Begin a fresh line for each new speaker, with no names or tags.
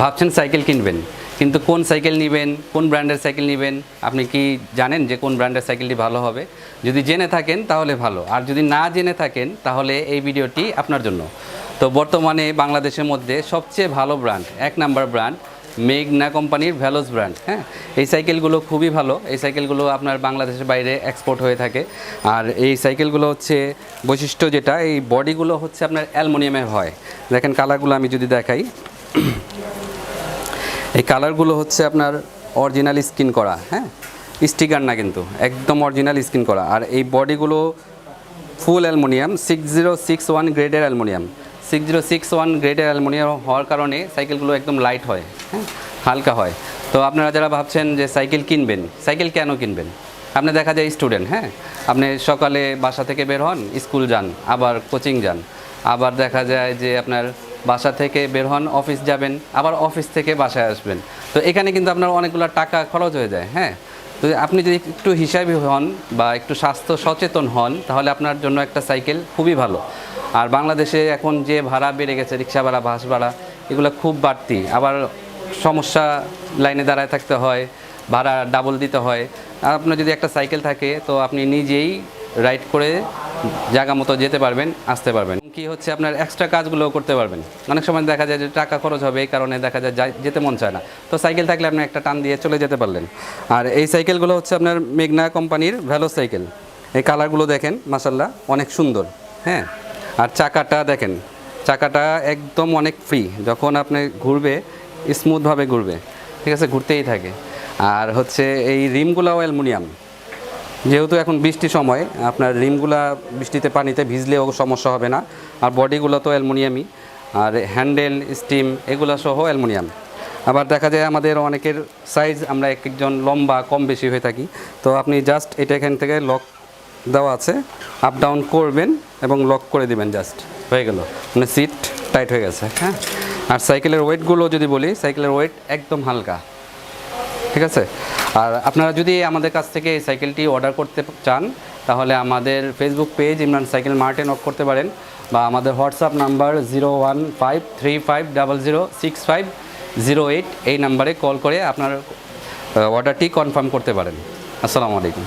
ভাবছেন সাইকেল কিনবেন। কিন্তু কোন সাইকেল নেবেন, কোন ব্র্যান্ডের সাইকেল নেবেন, আপনি কি জানেন যে কোন ব্র্যান্ডের সাইকেলটি ভালো হবে? যদি জেনে থাকেন তাহলে ভালো, আর যদি না জেনে থাকেন তাহলে এই ভিডিওটি আপনার জন্য। তো বর্তমানে বাংলাদেশের মধ্যে সবচেয়ে ভালো ব্র্যান্ড, এক নাম্বার ব্র্যান্ড, মেঘনা কোম্পানির ভ্যালোস ব্র্যান্ড হ্যাঁ? এই সাইকেলগুলো খুবই ভালো, এই সাইকেলগুলো আপনার বাংলাদেশের বাইরে এক্সপোর্ট হয়ে থাকে। আর এই সাইকেলগুলো হচ্ছে বৈশিষ্ট্য যেটা, এই বডিগুলো হচ্ছে আপনার অ্যালমোনিয়ামের হয়। দেখেন কালারগুলো আমি যদি দেখাই। এই কালারগুলো হচ্ছে আপনার অরিজিনাল স্কিন করা হ্যাঁ? স্টিকার না কিন্তু, একদম অরিজিনাল স্কিন করা। আর এই বডিগুলো full aluminium six zero six one গ্রেডের aluminium six zero six one গ্রেডের অ্যালমোনিয়াম হওয়ার কারণে সাইকেলগুলো একদম লাইট হয় হ্যাঁ? হালকা হয়। তো আপনারা যারা ভাবছেন যে সাইকেল কিনবেন সাইকেল কেন কিনবেন? আপনি দেখা যায় স্টুডেন্ট হ্যাঁ? আপনি সকালে বাসা থেকে বের হন স্কুল যান, আবার কোচিং যান। আবার দেখা যায় যে আপনার বাসা থেকে বের হন, অফিস যাবেন, আবার অফিস থেকে বাসায় আসবেন। তো এখানে কিন্তু আপনার অনেকগুলো টাকা খরচ হয়ে যায় হ্যাঁ? তো আপনি যদি একটু হিসাবি হন বা একটু স্বাস্থ্য সচেতন হন, তাহলে আপনার জন্য একটা সাইকেল খুবই ভালো। আর বাংলাদেশে এখন যে ভাড়া বেড়ে গেছে, রিক্সা ভাড়া, বাস ভাড়া, এগুলো খুব বাড়তি। আবার সমস্যা লাইনে দাঁড়ায় থাকতে হয়, ভাড়া ডাবল দিতে হয়। আর আপনার যদি একটা সাইকেল থাকে, তো আপনি নিজেই রাইড করে জায়গা মতো যেতে পারবেন, আসতে পারবেন। কি হচ্ছে, আপনার এক্সট্রা কাজগুলো করতে পারবেন। অনেক সময় দেখা যায় যে টাকা খরচ হবে, এই কারণে দেখা যায় যেতে মন চায় না। তো সাইকেল থাকলে আপনি একটা টান দিয়ে চলে যেতে পারলেন। আর এই সাইকেলগুলো হচ্ছে আপনার মেঘনা কোম্পানির ভ্যালো সাইকেল এই কালারগুলো দেখেন মাসাল্লাহ অনেক সুন্দর হ্যাঁ? আর চাকাটা দেখেন, চাকাটা একদম অনেক ফ্রি যখন আপনি ঘুরবে স্মুথভাবে ঘুরবে, ঠিক আছে, ঘুরতেই থাকে। আর হচ্ছে এই রিমগুলাও অ্যালুমিনিয়াম। যেহেতু এখন বৃষ্টির সময়, আপনার রিমগুলা বৃষ্টিতে পানিতে ভিজলেও সমস্যা হবে না। আর বডিগুলো তো অ্যালুমিনিয়ামই। আর হ্যান্ডেল, স্টিম এগুলো সহ অ্যালুমিনিয়াম। আবার দেখা যায় আমাদের অনেকের সাইজ, আমরা এক একজন লম্বা, কম বেশি হয়ে থাকি। তো আপনি জাস্ট এটা এখান থেকে লক দেওয়া আছে। আপ ডাউন করবেন এবং লক করে দিবেন জাস্ট। হয়ে গেল। মানে সিট টাইট হয়ে গেছে হ্যাঁ? আর সাইকেলের ওয়েটগুলো যদি বলি, সাইকেলের ওয়েট একদম হালকা। ঠিক আছে? আর আপনারা যদি আমাদের কাছ থেকে এই সাইকেলটি অর্ডার করতে চান, তাহলে আমাদের ফেসবুক পেজ ইমরান সাইকেল মার্টে নক করতে পারেন বা আমাদের WhatsApp number zero one five three five double zero six five zero eight এই নাম্বারে কল করে আপনার অর্ডারটি কনফার্ম করতে পারেন। আসসালামু আলাইকুম।